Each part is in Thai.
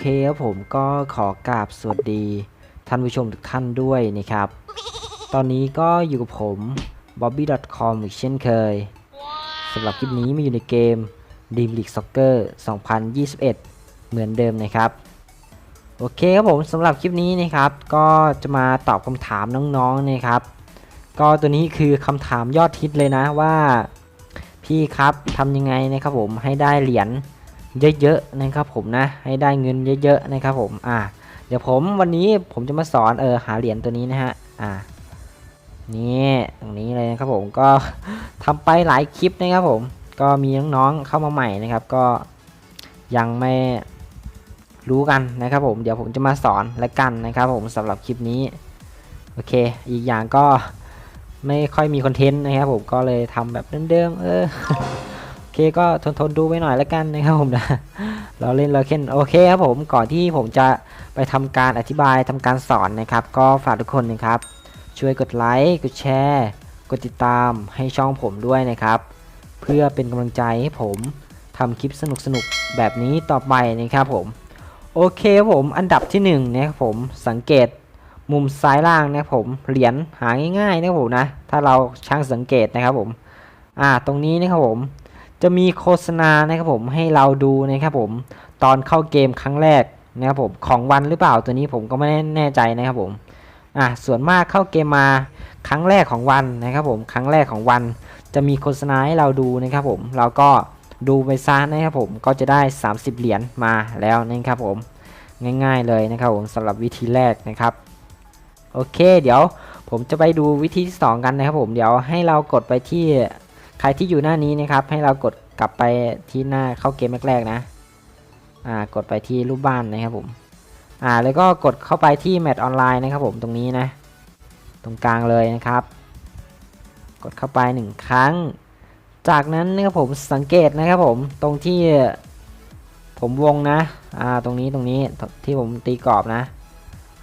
เคครับผมก็ขอกราบสวัสดีท่านผู้ชมทุกท่านด้วยนะครับ ตอนนี้ก็อยู่กับผม bobby.com อีกเช่นเคยสำหรับคลิปนี้มาอยู่ในเกม Dream League Soccer 2021 เหมือนเดิมนะครับ โอเคครับผมสำหรับคลิปนี้นะครับ ก็จะมาตอบคำถามน้องๆนะครับ ก็ตัวนี้คือคำถามยอดฮิตเลยนะว่า พี่ครับทำยังไงนะครับผมให้ได้เหรียญ เยอะๆนะครับผมนะให้ได้เงินเยอะๆนะครับผมอ่าเดี๋ยวผมวันนี้ผมจะมาสอนเออหาเหรียญตัวนี้นะฮะอ่านี่ตรงนี้เลยนะครับผมก็ทำไปหลายคลิปนะครับผมก็มีน้องๆเข้ามาใหม่นะครับ ก็ยังไม่รู้กันนะครับผมเดี๋ยวผมจะมาสอนและกันนะครับผมสำหรับคลิปนี้โอเค อีกอย่างก็ไม่ค่อยมีคอนเทนต์นะครับผมก็เลยทำแบบเดิมๆเออ เคก็ทนทนดูไว้หน่อยแล้วกันนะครับผมนะเราเล่นเราเล่นโอเคครับผมก่อนที่ผมจะไปทำการอธิบายทำการสอนนะครับ ก็ฝากทุกคนนะครับ ช่วยกดไลค์กดแชร์กดติดตามให้ช่องผมด้วยนะครับ เพื่อเป็นกำลังใจให้ผมทำคลิปสนุกๆแบบนี้ต่อไปนะครับผมโอเคครับผมอันดับที่หนึ่งนะครับผมสังเกตมุมซ้ายล่างนะครับผมเหรียญหาง่ายๆนะครับผมนะถ้าเราช่างสังเกตนะครับผมอ่าตรงนี้นะครับผม จะมีโฆษณานะครับผมให้เราดูนะครับผมตอนเข้าเกมครั้งแรกนะครับผมของวันหรือเปล่าตัวนี้ผมก็ไม่แน่ใจนะครับผมอ่าส่วนมากเข้าเกมมาครั้งแรกของวันนะครับผมครั้งแรกของวัน จะมีโฆษณาให้เราดูนะครับผมเราก็ดูไปซะนะครับผมก็จะได้ 30 เหรียญมาแล้วนะครับผมง่าย ๆเลยนะครับผมสำหรับวิธีแรกนะครับโอเค เดี๋ยวผมจะไปดูวิธีที่สองกันนะครับผมเดี๋ยวให้เรากดไปที่ ใครที่อยู่หน้านี้นะครับ ให้เรากดกลับไปที่หน้าเข้าเกมแรกๆนะ อ่ากดไปที่รูปบ้านนะครับผม อ่าแล้วก็กดเข้าไปที่แมตช์ออนไลน์นะครับผมตรงนี้นะ ตรงกลางเลยนะครับ กดเข้าไปหนึ่งครั้ง จากนั้นนะครับผมสังเกตนะครับผมตรงที่ผมวงนะ อ่า ตรงนี้ตรงนี้ที่ผมตีกรอบนะ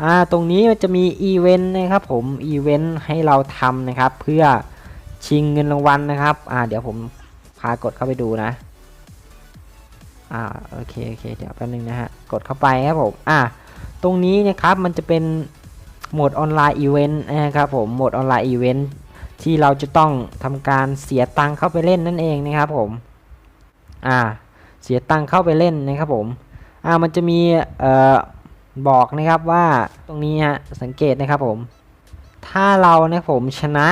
อ่า ตรงนี้มันจะมีอีเวนต์นะครับผม อีเวนต์ให้เราทำนะครับ เพื่อ ชิงเงินรางวัลนะครับ อ่า เดี๋ยวผมพากดเข้าไปดูนะ อ่า โอเค โอเค เดี๋ยวแป๊บนึงนะฮะ กดเข้าไปครับผม อ่า ตรงนี้นะครับ มันจะเป็นโหมดออนไลน์อีเวนต์นะครับผม โหมดออนไลน์อีเวนต์ที่เราจะต้องทำการเสียตังค์เข้าไปเล่นนั่นเองนะครับผม อ่า เสียตังค์เข้าไปเล่นนะครับผม อ่า มันจะมี เอ่อ บอกนะครับว่า ตรงนี้ฮะ สังเกตนะครับผม ถ้าเรานะผมชนะ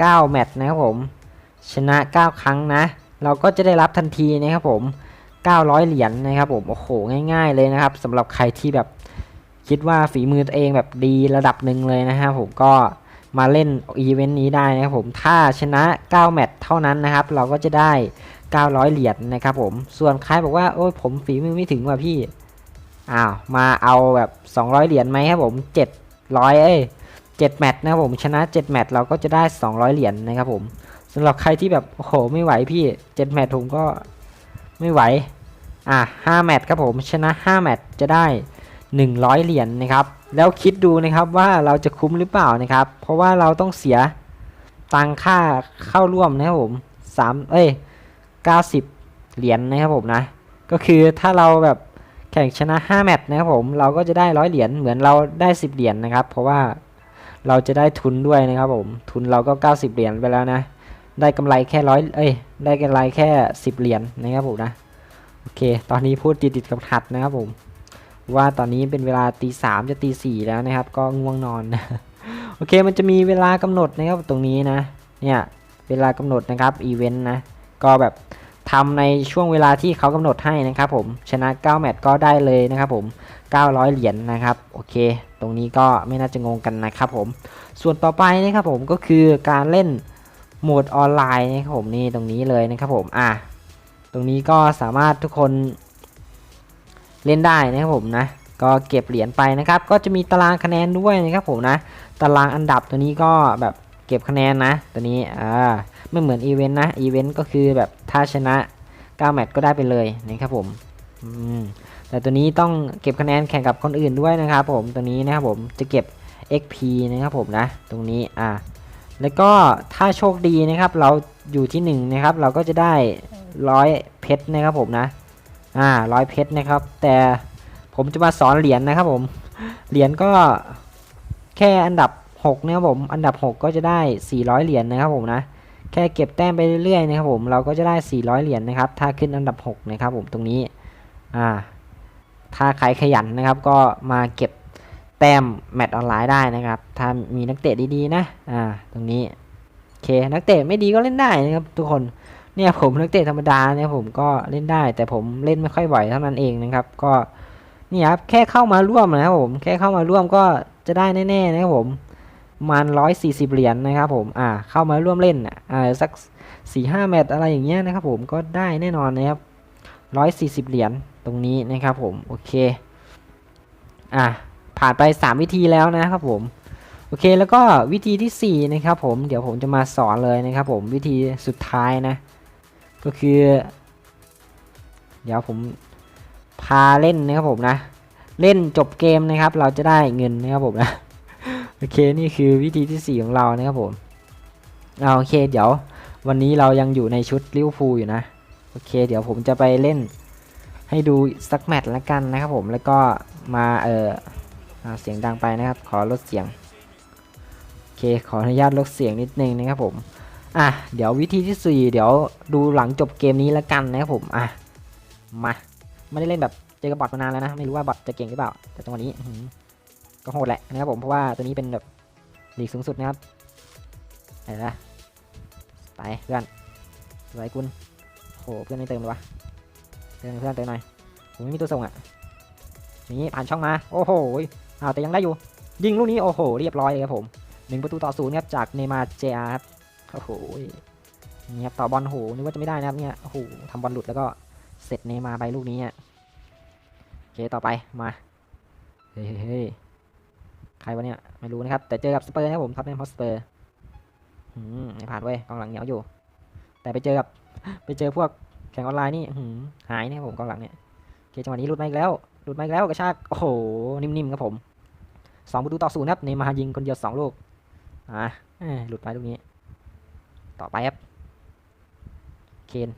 9 แมตช์นะครับผม ชนะ 9 ครั้งนะ เราก็จะได้รับทันทีนะครับผม 900 เหรียญนะครับผม โอ้โห ง่าย ๆ เลยนะครับสำหรับใครที่แบบคิดว่าฝีมือตัวเองแบบดีระดับหนึ่งเลยนะฮะผมก็มาเล่นอีเวนต์นี้ได้นะครับผม ถ้าชนะ 9 แมตช์เท่านั้นนะครับ เราก็จะได้ 900 เหรียญนะครับผม ส่วนใครบอกว่าโอ้ยผมฝีมือไม่ถึงว่ะพี่ อ้าว มาเอาแบบ 200 เหรียญไหมครับผม 700 เอ้ย 7แมตช์นะครับผมชนะ7แมตช์เราก็จะได้ 200 เหรียญนะครับผมสำหรับใครที่แบบโอ้โหไม่ไหวพี่7แมตช์ผมก็ไม่ไหวอะ5แมตช์ครับผมชนะ5แมตช์จะได้ 100 เหรียญนะครับแล้วคิดดูนะครับว่าเราจะคุ้มหรือเปล่านะครับ เพราะว่าเราต้องเสียตังค่าเข้าร่วมนะครับผม3เอ้ย90 เหรียญนะครับผมนะก็คือถ้าเราแบบแข่งชนะ 5 แมตช์นะครับผมเราก็จะได้ร้อยเหรียญเหมือนเราได้ 10 เหรียญนะครับ เพราะว่า เราจะได้ทุนด้วยนะครับผม ทุนเราก็ 90 เหรียญไปแล้วนะ ได้กำไรแค่ร้อยเอ้ย ได้กำไรแค่ 10 เหรียญนะครับผมนะ โอเค ตอนนี้พูดติดติดกับขัดนะครับผม ว่าตอนนี้เป็นเวลาตีสามจะตีสี่แล้วนะครับ ก็ง่วงนอนโอเค มันจะมีเวลากำหนดนะครับตรงนี้นะ เนี่ย เวลากำหนดนะครับ อีเวนต์นะ ก็แบบทำในช่วงเวลาที่เขากำหนดให้นะครับผม ชนะ 9 แมตช์ก็ได้เลยนะครับผม 900 เหรียญนนะครับโอเค ตรงนี้ก็ไม่น่าจะงงกันนะครับผมส่วนต่อไปนะครับผมก็คือการเล่นโหมดออนไลน์นะครับผมนี่ตรงนี้เลยนะครับผมอะตรงนี้ก็สามารถทุกคนเล่นได้นะครับผมนะก็เก็บเหรียญไปนะครับ ก็จะมีตารางคะแนนด้วยนะครับผมนะ ตารางอันดับตัวนี้ก็แบบเก็บคะแนนนะ ตัวนี้อ่าไม่เหมือนอีเวนต์นะอีเวนต์ก็คือแบบถ้าชนะ9แมตช์ก็ได้ไปเลยนะครับผมอืม แต่ตัวนี้ต้องเก็บคะแนนแข่งกับคนอื่นด้วยนะครับผมตัวนี้นะครับผมจะเก็บ XP นะครับผมนะ ตรงนี้อ่าแล้วก็ถ้าโชคดีนะครับเราอยู่ที่1นะครับเราก็จะได้ร้อยเพชรนะครับผมนะอ่าร้อยเพชรนะครับ แต่ผมจะมาสอนเหรียญนะครับผมเหรียญก็แค่อันดับ6นะครับผมอันดับ 6 ก็จะได้ 400 เหรียญนะครับผมนะแค่เก็บแต้มไปเรื่อยๆนะครับผมเราก็จะได้ 400 เหรียญนะครับถ้าขึ้นอันดับ 6 นะครับผมตรงนี้อ่า ถ้าใครขยันนะครับ ก็มาเก็บแต้มแมตช์ออนไลน์ได้นะครับ ถ้ามีนักเตะดีๆนะ อ่า ตรงนี้โอเค นักเตะไม่ดีก็เล่นได้นะครับ ทุกคน เนี่ยผมนักเตะธรรมดาเนี่ยผมก็เล่นได้ แต่ผมเล่นไม่ค่อยบ่อยเท่านั้นเองนะครับ ก็นี่ครับ แค่เข้ามาร่วมนะครับผม แค่เข้ามาร่วมก็จะได้แน่ๆนะครับผมประมาณร้อยสี่สิบเหรียญนะครับผม อ่า เข้ามาร่วมเล่นอะอ่า สักสี่ห้าแมตช์อะไรอย่างเงี้ยนะครับผม ก็ได้แน่นอนนะครับร้อยสี่สิบเหรียญ ตรงนี้นะครับผมโอเคอะผ่านไปสามวิธีแล้วนะครับผมโอเคแล้วก็วิธีที่สี่นะครับผมเดี๋ยวผมจะมาสอนเลยนะครับผมวิธีสุดท้ายนะ ก็คือ เดี๋ยวผมพาเล่นนะครับผมนะ เล่นจบเกมนะครับ เราจะได้เงินนะครับผมนะโอเคนี่คือวิธีที่สี่ของเรานะครับผมเอาโอเคเดี๋ยววันนี้เรายังอยู่ในชุดลิเวอร์พูลอยู่นะ โอเค เดี๋ยวผมจะไปเล่น ให้ดูสักแมตช์ละกันนะครับผมแล้วก็มาเออเอเสียงดังไปนะครับ ขอลดเสียงโอเคขออนุญาตลดเสียงนิดนึงนะครับผมอะเดี๋ยววิธีที่สี่เดี๋ยวดูหลังจบเกมนี้แล้วกันนะครับผมอะมาไม่ได้เล่นแบบเจอกับบอทมานานแล้วนะไม่รู้ว่าบอทจะเก่งหรือเปล่า แต่จังหวะนี้ก็โหดแหละนะครับผมเพราะว่าตัวนี้เป็นแบบลีกสูงสุดนะครับเห็นไหมไปเพื่อนสวยคุณโหเพื่อนไม่เติมเลยวะ เติมหน่อยเพื่อนเติมหน่อยผมไม่มีตัวส่งอะนี่ผ่านช่องมาโอ้โหอ้าวแต่ยังได้อยู่ ยิงลูกนี้โอ้โหเรียบร้อยเลยครับผมหนึ่งประตูต่อศูนย์ครับจากเนมาเจอาครับโอ้โหนี่ครับต่อบอลโหนึกว่าจะไม่ได้นะครับเนี่ยโอ้โหทำบอลหลุดแล้วก็เสร็จเนมาไปลูกนี้อะโอเคต่อไปมาเฮ้ยเใครวะเนี่ยไม่รู้นะครับ แต่เจอกับสเปอร์นะครับผมท็อตแนมฮอสเปอร์อืมไม่ผ่านเว้ยกองหลังเหนียวอยู่ แต่ไปเจอกับไปเจอพวก แข่งออนไลน์นี่หายเนะครับผมกองหลังเนี่ยโอเคจังหวะนี้หลุดมาอีกแล้วหลุดมาอีกแล้วกระชากโอ้โหนิ่มๆครับผมสองประตูต่อศูนย์ครับเนยมายิงคนเดียวสองลูกอะหลุดไปลูกนี้ ต่อไปครับเคน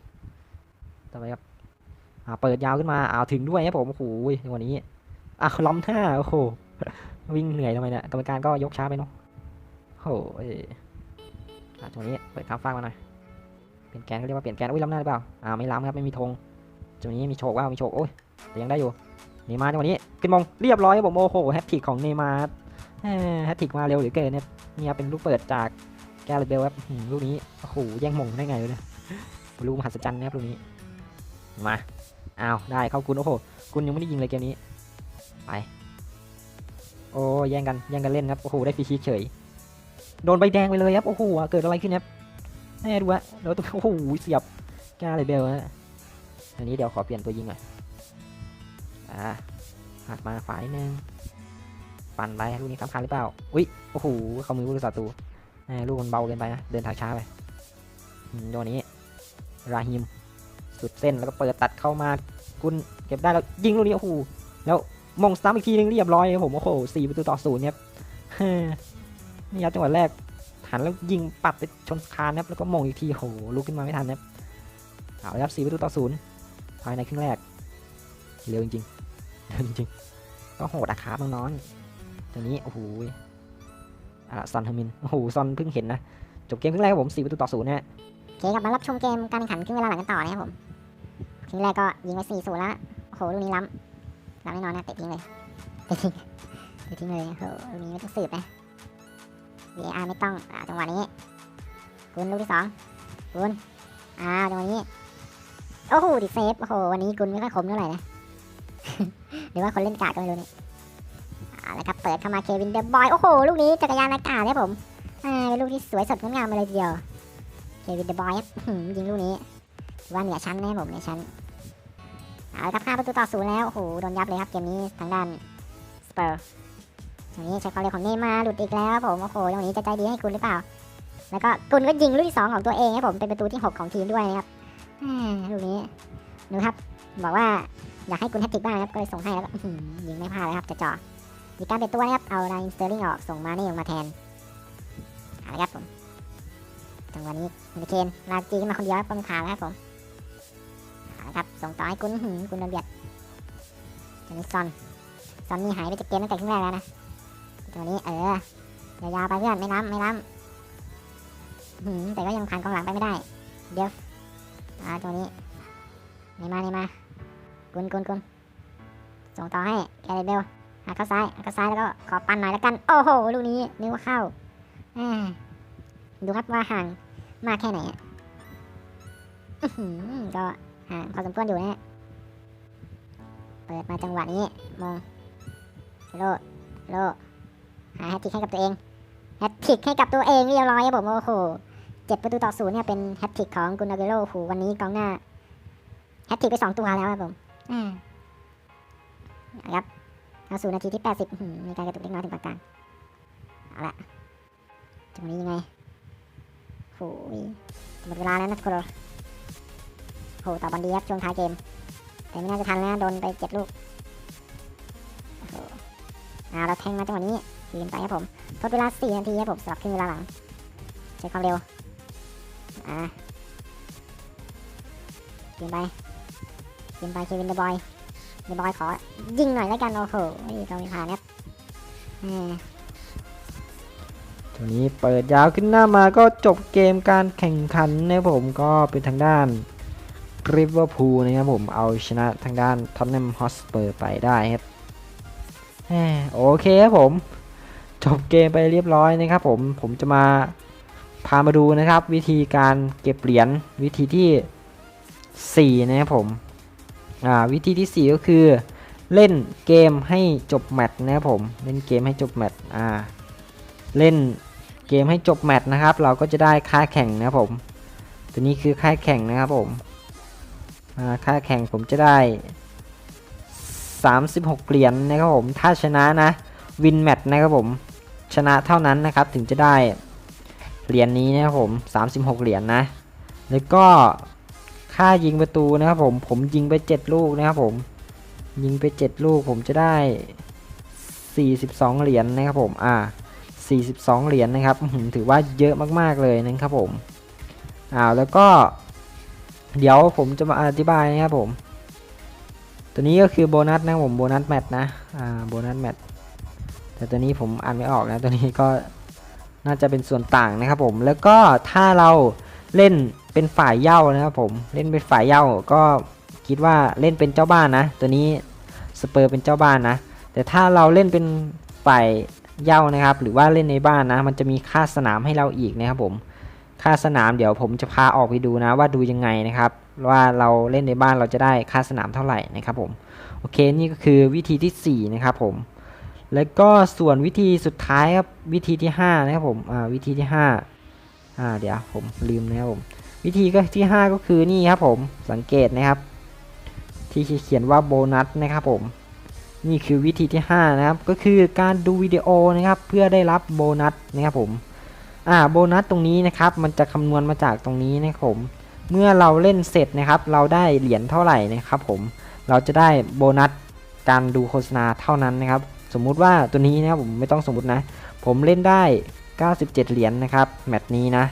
ต่อไปครับอ่าเปิดยาวขึ้นมาอ้าวถึงด้วยครับผมโอ้โหในวันนี้อะล้ำท่าโอ้โหวิ่งเหนื่อยทำไมเนี่ยกรรมการก็ยกช้าไปเนาะโอ้โหอะจังหวะนี้เปิดข้ามฟากมาหน่อย เปลี่ยนแกนเขาเรียกว่าเปลี่ยนแกนอุ้ยล้ำหน้าหรือเปล่าอ่าไม่ล้ำครับไม่มีธงจังหวะนี้มีโชกว่ามีโชกโอ้ยแต่ยังได้อยู่เนมาร์จังหวะนี้ขึ้นมงเรียบร้อยครับผมโอ้โหแฮตทริกของเนมาร์แฮตทริกมาเร็วเหลือเกินเนี่ยนี่ครับเป็นลูกเปิดจากแกลเบลครับลูกนี้โอ้โหแย่งมงได้ไงเนี่ยลูกมหัศจรรย์นะครับลูกนี้มาอ้าวได้เข้ากุนโอ้โหกุนยังไม่ได้ยิงเลยเกมนี้ไปโอ้แย่งกันแย่งกันเล่นครับโอ้โหได้ฟรีคิกเฉยโดนใบแดงไปเลยครับโอ้โหเกิดอะไรขึ้นครับ แน่ดูฮะแล้วตัวโอ้โหเสียบกลเบลฮะอันนี้เดี๋ยวขอเปลี่ยนตัวยิงหน่อยอ่าหักมาฝ่ายนึงปั่นไปลูกนี้สำคัญหรือเปล่าอุ้ยโอ้โหเขามือผู้รักษาตูแม่ลูกมันเบาเกินไปนะเดินทางช้าไปโดนนี้ราฮิมสุดเส้นแล้วก็เปิดตัดเข้ามากุนเก็บได้แล้วยิงลูกนี้โอ้โหแล้วมงซ้ำอีกทีนึงเรียบร้อยครับผมโอ้โหสี่ประตูต่อศูนย์เนี่ยครับเฮ้ยนี่ครับจังหวะแรก หันแล้วยิงปัดไปชนคานนะครับแล้วก็มงอีกทีโหลุกขึ้นมาไม่ทันนะครับเอาละครับสี่ประตูต่อศูนย์ภายในครึ่งแรกเร็วจริงๆเร็วจริงๆก็โหดอะครับน้องๆตรงนี้โอ้โหอ่าซอนเฮอร์มินโอ้โหซอนเพิ่งเห็นนะจบเกมครึ่งแรกครับผม4ประตูต่อศูนย์นะฮะโอเคครับมารับชมเกมการแข่งขันครึ่งเวลาหลังกันต่อนะครับผมครึ่งแรกก็ยิงไป4ี่ศูนย์แล้วโอ้โหลูกนี้ล้ำล้ำแน่นอนนะเตะทิ้งเลยเตะทิ้งเตะทิ้งเลยโอ้โหลูกนี้ไม่ต้องสืบนะ VR ไม่ต้องอ่าจังหวะนี้กุนลูกที่สองกุนอ่าจังหวะนี้โอ้โหดิเซฟโอ้โหวันนี้กุนไม่ค่อยคมเท่าไหร่นะหรือว่าคนเล่นกากก็ไม่รู้นี่อ่าแล้วครับเปิดเข้ามาเควินเดอะบอยโอ้โหลูกนี้จักรยานอากาศเนี่ยผมอ่าเป็นลูกที่สวยสดงดงามมาเลยทีเดียวเควินเดอะบอยครับอื้อหือยิงลูกนี้ว่าเหนือชั้นนะครับผมเหนือชั้นเอาละครับห้าประตูต่อศูนย์แล้วโอ้โหโดนยับเลยครับเกมนี้ทางด้านสเปอร์ นี้ใช้ความเร็วของเนยมาหลุดอีกแล้วครับผมโอ้โหตรงนี้จะใจดีให้คุณหรือเปล่า แล้วก็คุณก็ยิงลูกที่สองของตัวเองครับผมเป็นประตูที่หกของทีมด้วยนะครับลูกนี้ดูครับบอกว่าอยากให้คุณแฮตติกบ้างครับก็เลยส่งให้แล้วก็ยิงไม่พลาดเลยครับจะจ่อมีการเปลี่ยนตัวนะครับเอาไลน์สเตอร์ลิงออกส่งมาเน่ลงมาแทนเอาละครับผมจังหวะนี้มิลเคนลากจีนมาคนเดียวครับป้อมขาแล้วครับผมเอาละครับส่งต่อให้กุนหืมกุนโดนเบียดจานิซอนซอนนี่หายไปจากเกมตั้งแต่ครึ่งแรกแล้วนะ ตัวนี้เออยาวๆไปเพื่อนไม่ล้ำไม่ล้ำหืมแต่ก็ยังผ่านกองหลังไปไม่ได้ เดี๋ยวอ่าตัวนี้นี่มานี่มากุนกุนกุนส่งต่อให้แกเรเบลหักเข้าซ้ายหักเข้าซ้ายแล้วก็ขอปันหน่อยแล้วกัน โอ้โหลูกนี้นึกว่าเข้าดูครับว่าห่างมากแค่ไหนก็ห่างพอสมควรอยู่นะเปิดมาจังหวะนี้มองโลโล แฮตทริกให้กับตัวเองแฮตทริกให้กับตัวเองเรียบร้อยครับผมโอ้โหเจ็ดประตูต่อศูนย์เนี่ยเป็นแฮตทริกของกุนอาเกโร่โอ้โหวันนี้กองหน้าแฮตทริกไปสองตัวแล้วครับผมอ่าเอาครับเข้าสู่นาทีที่แปดสิบมีการกระตุกเล็กน้อยถึงปานกลางเอาละจังหวะนี้ยังไงโอ้ยหมดเวลาแล้วนะทุกคนโอ้โหต่อบอลดีครับช่วงท้ายเกม แต่ไม่น่าจะทันแล้วโดนไปเจ็ดลูกโอ้โหอ่าเราแทงมาจังหวะนี้ คืนไปครับผมทดเวลา4นาทีครับผมสำหรับครึ่งเวลาหลังใช้ความเร็วอ่าคืนไปคืนไปเควินเดอะบอยเดอะบอยขอยิงหน่อยแล้วกันโอ้โหนี่กองผ่านครับตัวนี้เปิดยาวขึ้นหน้ามาก็จบเกมการแข่งขันนะผมก็เป็นทางด้านริเวอร์พูลนะครับผมเอาชนะทางด้านท็อตแนมฮอสเปอร์ไปได้ครับโอเคครับผม จบเกมไปเรียบร้อยนะครับผมผมจะมาพามาดูนะครับ วิธีการเก็บเหรียญวิธีที่4นะครับผมอ่าวิธีที่ 4 ก็คือเล่นเกมให้จบแมตช์นะครับผมเล่นเกมให้จบแมตช์อ่าเล่นเกมให้จบแมตช์นะครับ เราก็จะได้ค่าแข่งนะครับผม ตัวนี้คือค่าแข่งนะครับผมอ่าค่าแข่งผมจะได้ 36 เหรียญนะครับผม ถ้าชนะนะ วินแมตช์นะครับผม ชนะเท่านั้นนะครับถึงจะได้เหรียญนี้นะครับผม 36 เหรียญนะ แล้วก็ค่ายิงประตูนะครับผมผมยิงไป 7 ลูกนะครับผมยิงไป 7 ลูกผมจะได้ 42 เหรียญนะครับผมอ่า42 เหรียญนะครับถือว่าเยอะมากๆเลยนะครับผมอ้าวแล้วก็ เดี๋ยวผมจะมาอธิบายนะครับผม ตัวนี้ก็คือโบนัสนะผมโบนัสแมตนะอ่าโบนัสแมต แต่ตัวนี้ผมอ่านไม่ออกนะ ตัวนี้ก็น่าจะเป็นส่วนต่างนะครับผม แล้วก็ถ้าเราเล่นเป็นฝ่ายเย้านะครับผม เล่นเป็นฝ่ายเย้าก็คิดว่าเล่นเป็นเจ้าบ้านนะ ตัวนี้สเปอร์เป็นเจ้าบ้านนะ แต่ถ้าเราเล่นเป็นฝ่ายเย้านะครับ หรือว่าเล่นในบ้านนะ มันจะมีค่าสนามให้เราอีกนะครับผม ค่าสนามเดี๋ยวผมจะพาออกไปดูนะว่าดูยังไงนะครับ ว่าเราเล่นในบ้านเราจะได้ค่าสนามเท่าไหร่นะครับผม โอเคนี่ก็คือวิธีทีสี่4นะครับผม แล้วก็ส่วนวิธีสุดท้ายครับวิธีที่ 5 นะครับผมอ่าวิธีที่5อ่าเดี๋ยวผมลืมนะครับผมวิธีก็ที่ 5 ก็คือนี่ครับผมสังเกตนะครับ ที่เขียนว่าโบนัสนะครับผมนี่คือวิธีที่ 5 นะครับ ก็คือการดูวิดีโอนะครับ เพื่อได้รับโบนัสนะครับผมอ่าโบนัสตรงนี้นะครับ มันจะคำนวณมาจากตรงนี้นะครับผมเมื่อเราเล่นเสร็จนะครับ เราได้เหรียญเท่าไหร่นะครับผมเราจะได้โบนัสการดูโฆษณาเท่านั้นนะครับ สมมุติว่าตัวนี้นะครับผมไม่ต้องสมมตินะ ผมเล่นได้ 97 เหรียญนะครับแมตช์นี้นะ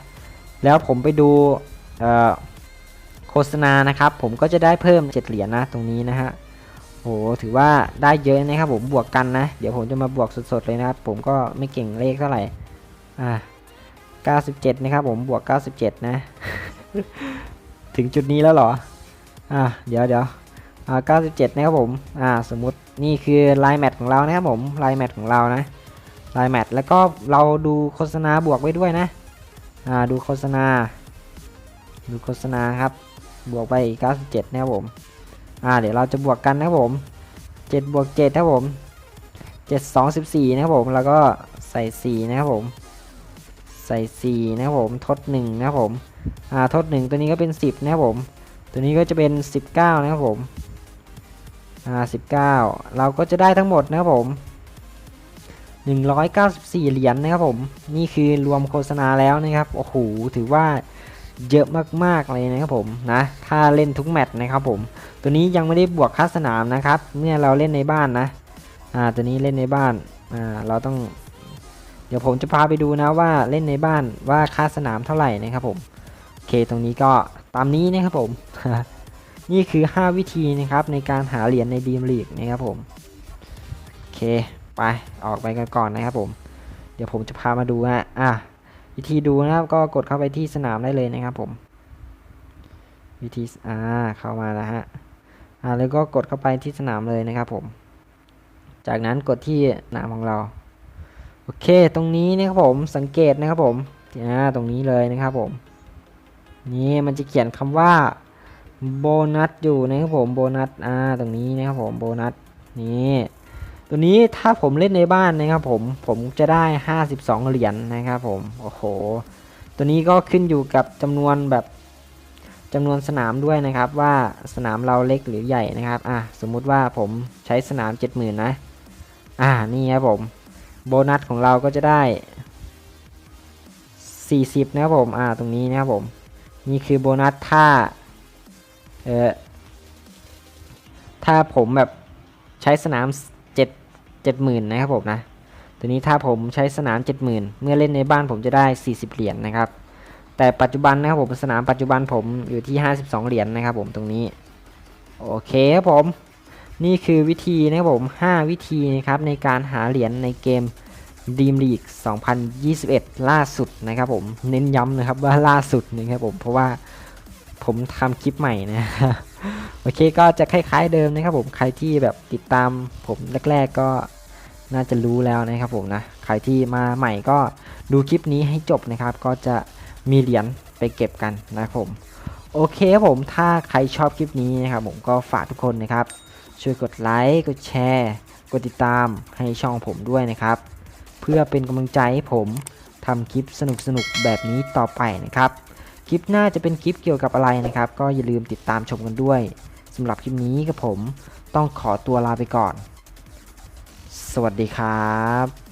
แล้วผมไปดูโฆษณานะครับ ผมก็จะได้เพิ่ม 7 เหรียญนะตรงนี้นะฮะโหถือว่าได้เยอะนะครับผมบวกกันนะ เดี๋ยวผมจะมาบวกสดๆเลยนะครับ ผมก็ไม่เก่งเลขเท่าไหร่อ่า97 นะครับผมบวก 97 นะ ถึงจุดนี้แล้วเหรอ อ่าเดี๋ยวเดี๋ยว อ่า97 นะครับผม อ่า สมมุตินี่คือไลน์แมทของเรานะครับผม ไลน์แมทของเรานะ ไลน์แมท แล้วก็เราดูโฆษณาบวกไว้ด้วยนะ อ่า ดูโฆษณา ดูโฆษณาครับ บวกไปอีก97 นะครับผม อ่า เดี๋ยวเราจะบวกกันนะครับผม 7 บวก 7 นะครับผม 7 2 14 นะครับผม แล้วก็ใส่ 4 นะครับผม ใส่ 4 นะครับผม ทด 1 นะครับผม อ่า ทด 1 ตัวนี้ก็เป็น 10 นะครับผม ตัวนี้ก็จะเป็น 19 นะครับผม อ่า19 เราก็จะได้ทั้งหมดนะครับผม 194 เหรียญนะครับผม นี่คือรวมโฆษณาแล้วนะครับ โอ้โห ถือว่าเยอะมากๆเลยนะครับผมนะ ถ้าเล่นทุกแมตช์นะครับผม ตัวนี้ยังไม่ได้บวกค่าสนามนะครับ เมื่อเราเล่นในบ้านนะ อ่า ตัวนี้เล่นในบ้าน อ่า เราต้อง เดี๋ยวผมจะพาไปดูนะว่าเล่นในบ้านว่าค่าสนามเท่าไหร่นะครับผม โอเค ตรงนี้ก็ตามนี้นะครับผม นี่คือ 5 วิธีนะครับในการหาเหรียญในดีมลีกนะครับผมโอเคเคไปออกไปกันก่อนนะครับผม เดี๋ยวผมจะพามาดูฮะอะวิธีดูนะครับก็กดเข้าไปที่สนามได้เลยนะครับผม วิธีอ่าเข้ามาแล้วฮะอ่าแล้วก็กดเข้าไปที่สนามเลยนะครับผม จากนั้นกดที่สนามของเราโอเค ตรงนี้นะครับผมสังเกตนะครับผมอ่าตรงนี้เลยนะครับผม นี่มันจะเขียนคำว่า โบนัสอยู่นะครับผมโบนัสอ่าตรงนี้นะครับผมโบนัสนี่ตัวนี้ถ้าผมเล่นในบ้านนะครับผมผมจะได้ 52 เหรียญนะครับผมโอ้โห ตัวนี้ก็ขึ้นอยู่กับจำนวนแบบจำนวนสนามด้วยนะครับว่าสนามเราเล็กหรือใหญ่นะครับอะสมมุติว่าผมใช้สนาม 70,000 นะอ่านี่ครับผมโบนัสของเราก็จะได้ 40 นะครับผมอ่าตรงนี้นะครับผมนี่คือโบนัสถ้า เออถ้าผมแบบใช้สนามเจ็ดเจ็ดหมื่นนะครับผมนะตัวนี้ถ้าผมใช้สนามเจ็ดหมื่นเมื่อเล่นในบ้านผมจะได้ 40 เหรียญนะครับ แต่ปัจจุบันนะครับผมสนามปัจจุบันผมอยู่ที่ 52 เหรียญนะครับผมตรงนี้ โอเคครับผม นี่คือวิธีนะครับผม 5 วิธีนะครับในการหาเหรียญในเกม Dream League 2021 ล่าสุดนะครับผม เน้นย้ำนะครับว่าล่าสุดนะครับผม เพราะว่า ผมทำคลิปใหม่นะโอเคก็จะคล้ายๆเดิมนะครับผมใครที่แบบติดตามผมแรก ๆก็น่าจะรู้แล้วนะครับผมนะใครที่มาใหม่ก็ดูคลิปนี้ให้จบนะครับ ก็จะมีเหรียญไปเก็บกันนะครับผม โอเคครับผมถ้าใครชอบคลิปนี้นะครับผมก็ฝากทุกคนนะครับ ช่วยกดไลค์กดแชร์กดติดตามให้ช่องผมด้วยนะครับ เพื่อเป็นกำลังใจให้ผมทำคลิปสนุกๆแบบนี้ต่อไปนะครับ คลิปหน้าจะเป็นคลิปเกี่ยวกับอะไรนะครับ ก็อย่าลืมติดตามชมกันด้วยสำหรับคลิปนี้กับผมต้องขอตัวลาไปก่อน สวัสดีครับ